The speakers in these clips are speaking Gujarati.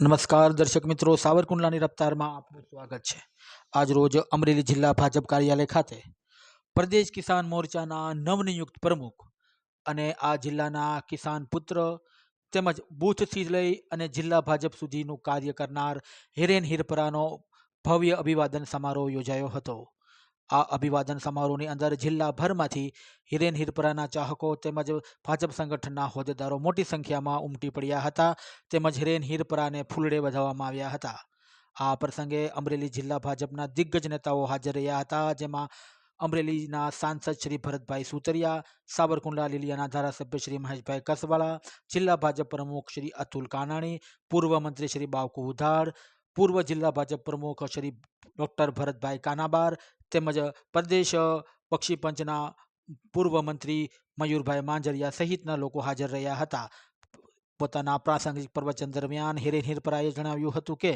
નમસ્કાર દર્શક મિત્રો, સાવરકુંડલાની રફતારમાં આપનું સ્વાગત છે. આજ રોજ અમરેલી જિલ્લા ભાજપ કાર્યાલય ખાતે પ્રદેશ કિસાન મોરચાના નવનિયુક્ત પ્રમુખ અને આ જિલ્લાના કિસાન પુત્ર તેમજ બૂથથી લઈ અને જિલ્લા ભાજપ સુધીનું કાર્ય કરનાર હિરેન હિરપરાનો ભવ્ય અભિવાદન સમારોહ યોજાયો હતો. આ અભિવાદન સમારોહની અંદર જિલ્લાભરમાંથી હિરેન હિરપરાના ચાહકો તેમજ ભાજપ સંગઠનના હોદ્દેદારો મોટી સંખ્યામાં ઉમટી પડ્યા હતા તેમજ હિરેન હિરપરાને ફૂલડે વધાવવામાં આવ્યા હતા. આ પ્રસંગે અમરેલી જિલ્લા ભાજપના દિગ્ગજ નેતાઓ હાજર રહ્યા હતા, જેમાં અમરેલીના સાંસદ શ્રી ભરતભાઈ સુતરિયા, સાવરકુંડલા લીલિયાના ધારાસભ્ય શ્રી મહેશભાઈ કસવાળા, જિલ્લા ભાજપ પ્રમુખ શ્રી અતુલ કાનાણી, પૂર્વ મંત્રી શ્રી બાવકુ ઉધાડ, પૂર્વ જિલ્લા ભાજપ પ્રમુખ શ્રી ડૉક્ટર ભરતભાઈ કાનાબાર તેમજ પ્રદેશ પક્ષી પંચના પૂર્વ મંત્રી મયુરભાઈ માંજરિયા સહિતના લોકો હાજર રહ્યા હતા. પોતાના પ્રાસંગિક પ્રવચન દરમિયાન હિરેન હિરપરાએ જણાવ્યું હતું કે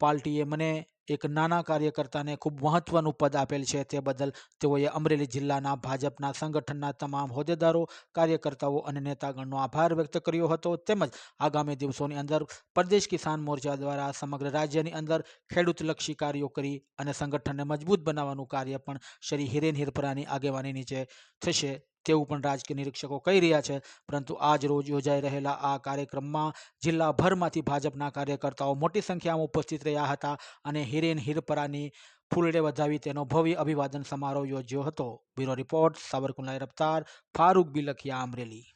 પાર્ટીએ મને એક નાના કાર્યકર્તાને ખૂબ મહત્વનું પદ આપેલ છે તે બદલ તેઓએ અમરેલી જિલ્લાના ભાજપના સંગઠનના તમામ હોદ્દેદારો, કાર્યકર્તાઓ અને નેતાગણનો આભાર વ્યક્ત કર્યો હતો. તેમજ આગામી દિવસોની અંદર પ્રદેશ કિસાન મોરચા દ્વારા સમગ્ર રાજ્યની અંદર ખેડૂતલક્ષી કાર્યો કરી અને સંગઠનને મજબૂત બનાવવાનું કાર્ય પણ શ્રી હિરેન હિરપરાની આગેવાની નીચે થશે. તેવું પણ રાજકીય નિરીક્ષકો કહી રહ્યા છે. પરંતુ આજ રોજ યોજાઈ રહેલા આ કાર્યક્રમમાં જિલ્લાભરમાંથી ભાજપના કાર્યકર્તાઓ મોટી સંખ્યામાં ઉપસ્થિત રહ્યા હતા અને હિરેન હિરપરાની ફૂલડે વધાવી તેનો ભવ્ય અભિવાદન સમારોહ યોજ્યો હતો. બ્યુરો રિપોર્ટ, સાવરકુંડલા રફતાર ફારૂક બિલખિયા અમરેલી.